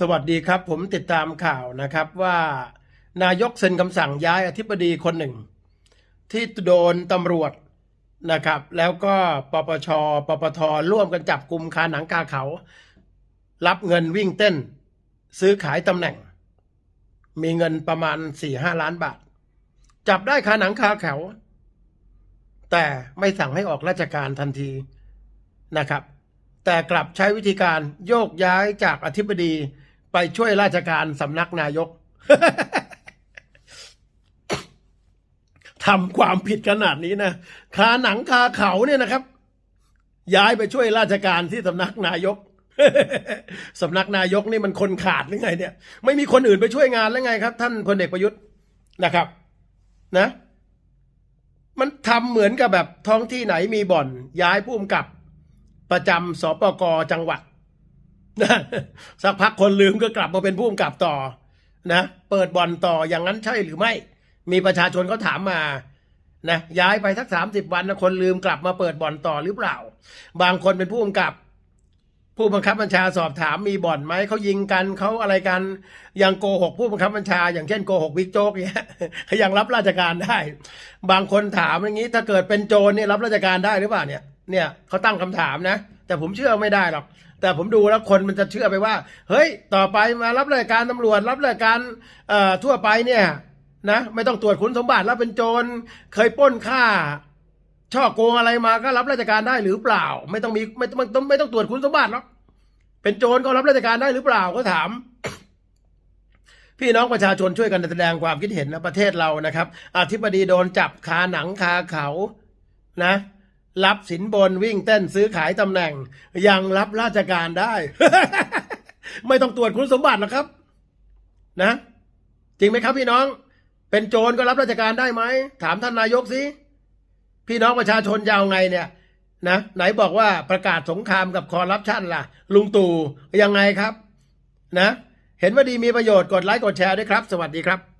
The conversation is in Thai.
สวัสดีครับ ผมติดตามข่าวนะครับว่า นายกเซ็นคำสั่งย้ายอธิบดีคนหนึ่ง ที่โดนตำรวจนะครับ แล้วก็ปปชปปทร่วมกันจับกลุ่มคาหนังคาเขา รับเงินวิ่งเต้น ซื้อขายตำแหน่ง มีเงินประมาณสี่ห้าล้านบาท จับได้คาหนังคาเขา แต่ไม่สั่งให้ออกราชการทันทีนะครับ แต่กลับใช้วิธีการโยกย้ายจากอธิบดี ไปช่วยราชการสำนักนายกทำความผิดขนาดนี้นะคาหนังคาเขาเนี่ยนะครับ ย้ายไปช่วยราชการที่สำนักนายกสำนักนายกนี่มันคนขาดหรือไง เนี่ย ไม่มีคนอื่นไปช่วยงานแล้วไงครับ ท่านพลเอกประยุทธ์นะครับ นะ มันทำเหมือนกับแบบท้องที่ไหนมีบ่อน ย้ายผู้กำกับ ประจำสปกจังหวัด นะสักพักคนลืมก็กลับมาเป็นผู้กำกับต่อนะ เปิดบ่อนต่ออย่างนั้นใช่หรือไม่ มีประชาชนเขาถามมานะย้ายไปสักสามสิบวันนะคนลืมกลับมาเปิดบ่อนต่อหรือเปล่า บางคนเป็นผู้กำกับ ผู้บังคับบัญชาสอบถามมีบ่อนไหมเขายิงกันเขาอะไรกันยังโกหกผู้บังคับบัญชา อย่างเช่นโกหกบิ๊กโจ๊กเนี่ยยังรับราชการได้ บางคนถามอย่างนี้ถ้าเกิดเป็นโจรเนี่ยรับราชการได้หรือเปล่าเนี่ยเนี่ยเขาตั้งคำถามนะ แต่ผมเชื่อไม่ได้หรอก แต่ผมดูแล้วคนมันจะเชื่อไปว่า เฮ้ย ต่อไปมารับราชการตำรวจ รับราชการทั่วไปเนี่ยนะไม่ต้องตรวจคุณสมบัติแล้วเป็นโจรเคยปล้นฆ่า ช่อโกงอะไรมาก็รับราชการได้หรือเปล่า ไม่ต้องมีไม่ต้องไม่ต้องไม่ต้องตรวจคุณสมบัติหรอกเป็นโจรก็รับราชการได้หรือเปล่าก็ถาม พี่น้องประชาชนช่วยกันแสดงความคิดเห็นนะประเทศเรานะครับอธิบดีโดนจับคาหนังคาเขานะ รับสินบนวิ่งเต้นซื้อขายตำแหน่ง ยังรับราชการได้ ไม่ต้องตรวจคุณสมบัติหรอกครับ นะ จริงไหมครับ พี่น้อง เป็นโจรก็รับราชการได้ไหม ถามท่านนายกสิ พี่น้องประชาชนจะเอาไงเนี่ยนะไหนบอกว่าประกาศสงครามกับคอร์รัปชันล่ะ ลุงตู่ยังไงครับ นะ เห็นว่าดีมีประโยชน์กดไลค์กดแชร์ด้วยครับ สวัสดีครับ